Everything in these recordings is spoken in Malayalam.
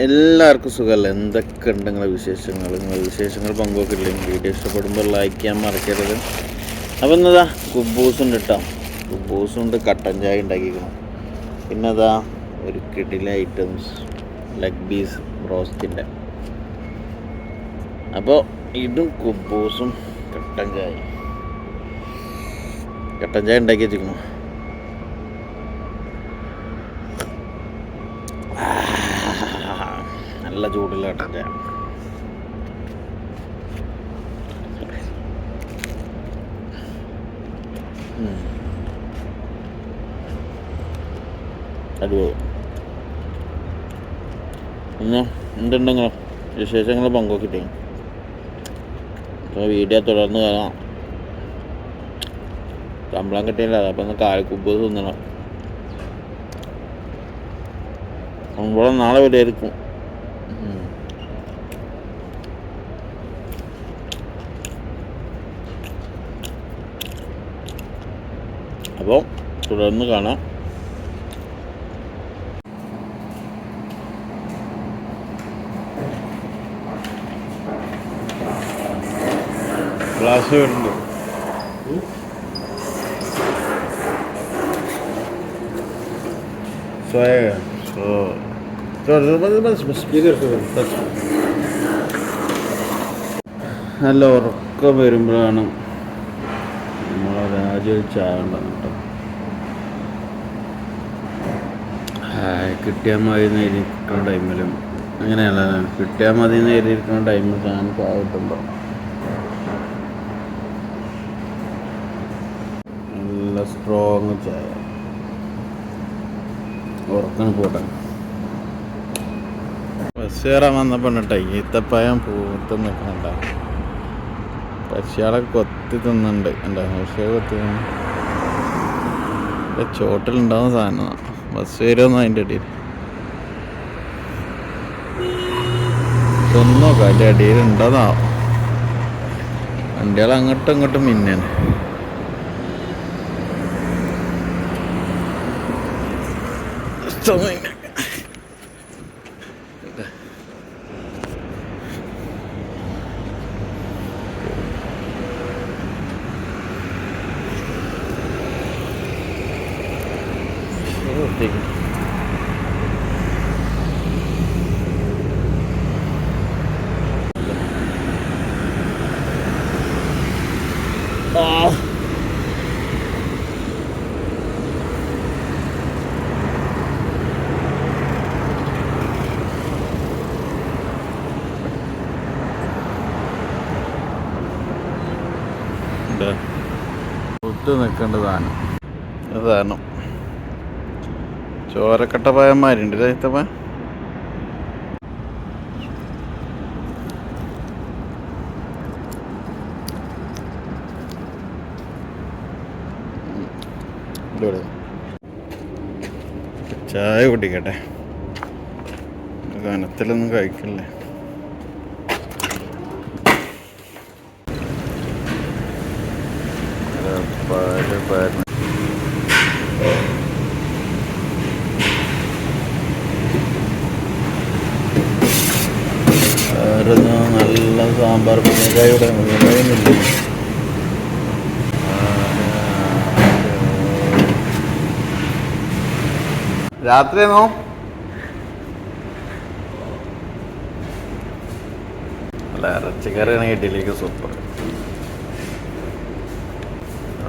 എല്ലാവർക്കും സുഖമല്ല? എന്തൊക്കെ ഉണ്ട് നിങ്ങളെ വിശേഷങ്ങൾ? നിങ്ങളുടെ വിശേഷങ്ങൾ പങ്കുവെക്കില്ലെങ്കിൽ വീഡിയോ ഇഷ്ടപ്പെടുമ്പോൾ ലൈക്ക് ചെയ്യാൻ മറക്കരുത്. അപ്പം എന്നതാ കുബൂസ് ഉണ്ട് കേട്ടോ കുബൂസും ഉണ്ട് കട്ടൻ ചായ ഉണ്ടാക്കിക്കണം പിന്നെ ഒരു കിടില ഐറ്റംസ് ലെഗ് പീസ് റോസ്റ്റിന്റെ അപ്പോൾ ഇതും കുബൂസും കട്ടൻ ചായ കട്ടൻ ചായ ഉണ്ടാക്കി വെച്ചിരിക്കണം നല്ല ചൂടുള്ള കട്ടൻ ചായ ഉം. അടിപൊളി. പിന്നെ എന്തുണ്ടെങ്കിൽ വിശേഷങ്ങൾ പങ്കുവെക്കിട്ടേ. അപ്പോൾ വീഡിയോ തുടർന്ന് കാണാം ശമ്പളം കിട്ടിയില്ല. അപ്പം ഒന്ന് കാലക്കുമ്പ് തിന്നണം. ശമ്പളം നാളെ ഉം. അപ്പോൾ തുടർന്ന് കാണാം. ക്ലാസ് വരുന്നുണ്ട്. സ്വയ. നല്ല ഉറക്കം വരുമ്പോഴാണ് നമ്മളെ രാജ്യം ചാകേണ്ടത് കിട്ടിയാൽ മതി എന്ന് എഴുതിയിരിക്കുന്ന ടൈമിലും അങ്ങനെയല്ല കിട്ടിയാൽ മതി എന്ന് എഴുതിയിരിക്കുന്ന ടൈമിൽ ഞാൻ ചാകിട്ടുമ്പോൾ നല്ല സ്ട്രോങ് ചായ. ഉറക്കം പോട്ടെ. ബസ് കയറാൻ വന്നപ്പോൾ കേട്ടോ ഈത്തപ്പഴം പൂത്ത് നിൽക്കണ്ട പക്ഷിയാളെ കൊത്തി തിന്നുന്നുണ്ട്. എന്റെ പശുവെ കൊത്തി തിന്നു. ചോട്ടിലുണ്ടാവുന്ന സാധനം ബസ് വരുമെന്ന് അതിന്റെ അടിയിൽ. ഒന്നോ അതിന്റെ അടിയിൽ ഉണ്ടോന്നാവും വണ്ടികൾ അങ്ങോട്ടും ഇങ്ങോട്ടും മിന്നാണ്. Something. ഒത്ത് നിൽക്കേണ്ടതാണ് അതാണ് ചോരക്കട്ട പയന്മാരുണ്ട് രഹിതപ്പ ചായ കുടിക്കട്ടെ. കനത്തിലൊന്നും കഴിക്കില്ലേ. പാൽ ആയിരുന്നു നല്ല സാമ്പാർ മുരിങ്ങക്കായുടെ കഴിയുന്നില്ല രാത്രിയാണോ അല്ല ഇറച്ചിക്കറിയാണ് ഇഡ്ഡലിക്ക് സൂപ്പർ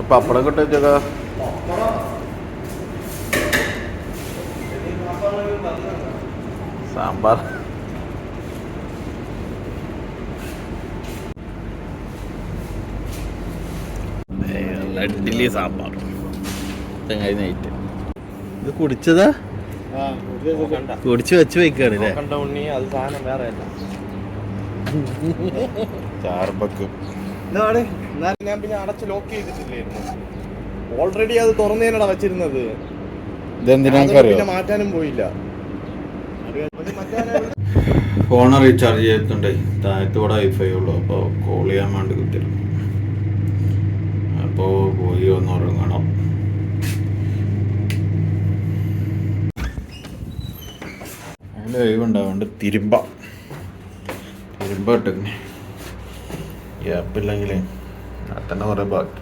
പപ്പടം കിട്ടും വെച്ചേക്കാ സാമ്പാർ ഇഡ്ഡലി സാമ്പാർ. തെങ്ങായി നൈറ്റ് ഇത് കുടിച്ചതാ? കുടിച്ച് വെച്ച് വെക്കാണ് ചാർബക്കും. എന്നാലും ഞാൻ പിന്നെ അടച്ച് ലോക്ക് ചെയ്തിട്ടില്ലായിരുന്നു. ഓൾറെഡി അത് തുറന്നേനടാ വെച്ചിരുന്നത്. പിന്നെ മാറ്റാനും പോയില്ല. ഫോണ് റീചാർജ് ചെയ്തിട്ടുണ്ടേ. താഴത്തോടെ വൈഫൈ ഉള്ളു. അപ്പോൾ കോൾ ചെയ്യാൻ വേണ്ടി കുത്തിരുന്നു അപ്പോൾ പോയി ഒന്ന് ഉറങ്ങണം. രാവിലെ ഒഴിവുണ്ടാവുകൊണ്ട് തിരുമ്പ. തിരുമ്പ ഇട്ടിങ്ങനെ ഗ്യാപ്പില്ലെങ്കിൽ തന്നെ കുറേ ബാക്കി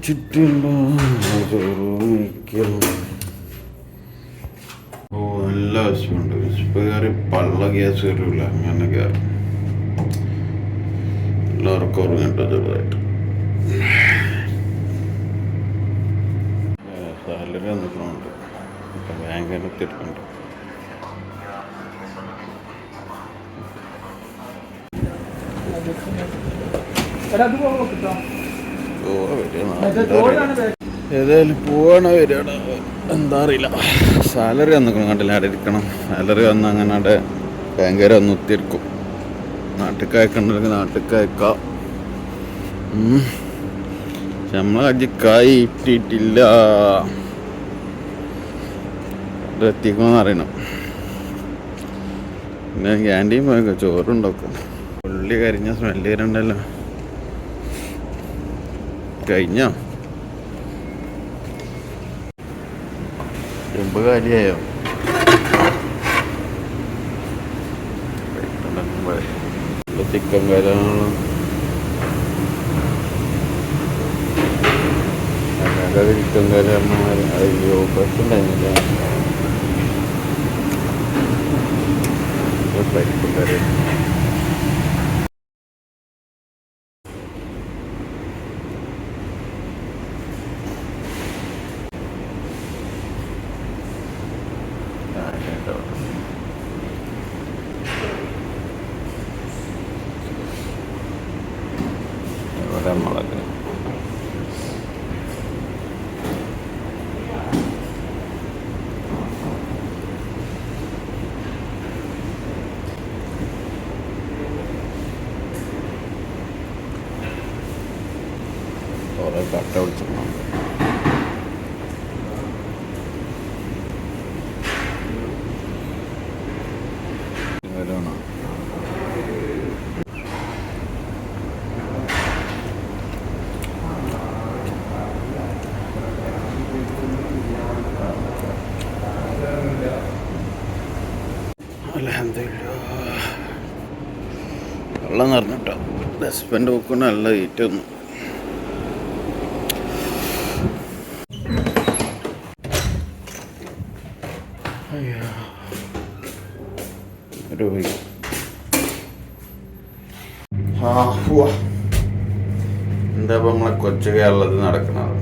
ചുറ്റില്ല ഓ എല്ലാ ആവശ്യമുണ്ട് വിശപ്പ് കയറി പള്ള ഗ്യാസ് കയറില്ല അങ്ങനെ കയറി എല്ലാവർക്കും ചെറുതായിട്ട് സാലറി വന്നിട്ടുണ്ട് ഇപ്പം ബാങ്കിൽ എത്തിയിട്ടുണ്ട് ഏതായാലും പോവാണ് വരികയാണ് എന്താ അറിയില്ല. സാലറി വന്നിക്കണം കണ്ടില്ല? അവിടെ ഇരിക്കണം. സാലറി വന്ന് അങ്ങനെ അവിടെ ബാങ്കുകാരെ വന്ന് ഒത്തിരിക്കും നാട്ടിൽ നാട്ടിൽ നമ്മളെ കജ്ജിക്കായി ഇട്ടിട്ടില്ല. എത്തിക്കുമെന്ന് അറിയണം. പിന്നെ ക്യാന്റീൻ പോയൊക്കെ ചോറുണ്ടാക്കും. ഉള്ളി കരിഞ്ഞ സ്മെല്ല് വരുന്നുണ്ടല്ലോ. കഴിഞ്ഞോ? ചെമ്പ് കാലിയായോ? ചിക്കൻ കലാണ് ചിക്കൻ കറി അയ്യോ look like for better. കട്ട പിടിച്ചിട്ടുണ്ട് വരണം. വെള്ളം നിറഞ്ഞിട്ടോ? ഹസ്ബൻഡ് നോക്കുന്ന നല്ല ഹീറ്റ് കേരളത്തിൽ നടക്കുന്നത്.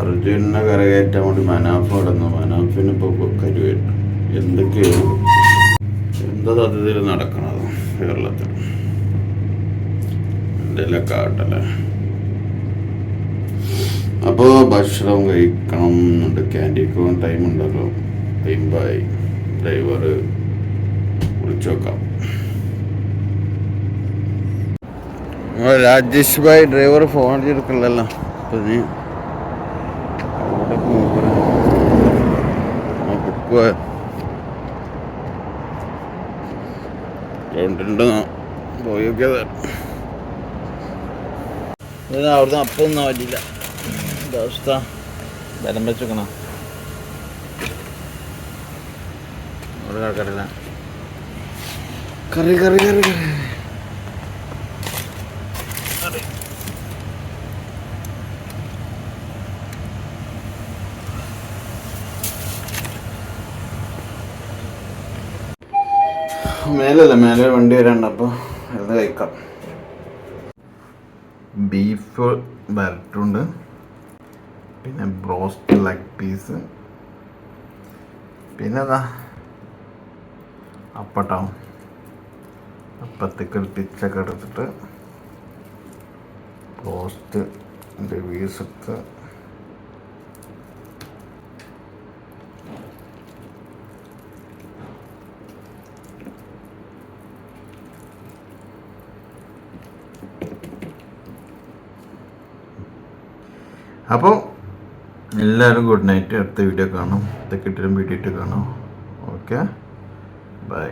അർജുനെ കരകയറ്റാൻ വേണ്ടി മനാഫ് നടന്നു മനാഫിന് ഇപ്പൊ കരുവേറ്റു. എന്തൊക്കെയോ എന്താ സത്യത്തിൽ നടക്കണത് കേരളത്തിൽ? എന്തെല്ലാം കാട്ടല്ലേ അപ്പോൾ ഭക്ഷണം കഴിക്കണം എന്നുണ്ട്. ക്യാന്റീൻ പോകാൻ ടൈം ഉണ്ടല്ലോ. ടൈംബായി ഡ്രൈവർ വിളിച്ചു നോക്കാം. രാജേഷ് ഭായ് ഡ്രൈവർ ഫോൺ അടിച്ചെടുക്കണല്ലോ അപ്പൊ നീ അവിടുന്ന് അപ്പം ഒന്നും പറ്റില്ല ബലം വെച്ചോക്കണ? കറി കറി കറി കറി മേലല്ല മേലെ വണ്ടി വരാണ്ട് അപ്പോൾ അത് കഴിക്കാം. ബീഫ് വരട്ടുണ്ട്. പിന്നെ ബ്രോസ്റ്റ് ലെഗ് പീസ് പിന്നെ അതാ അപ്പട്ടോ. അപ്പത്തേക്ക് ടിച്ചൊക്കെ എടുത്തിട്ട് ബ്രോസ്റ്റ് പീസ് എടുത്ത് അപ്പോൾ എല്ലാവരും ഗുഡ് നൈറ്റ്. അടുത്ത വീഡിയോ കാണാം. അടുത്ത കിട്ടിലും വീഡിയോ ഇട്ട് കാണും. ഓക്കെ? ബൈ.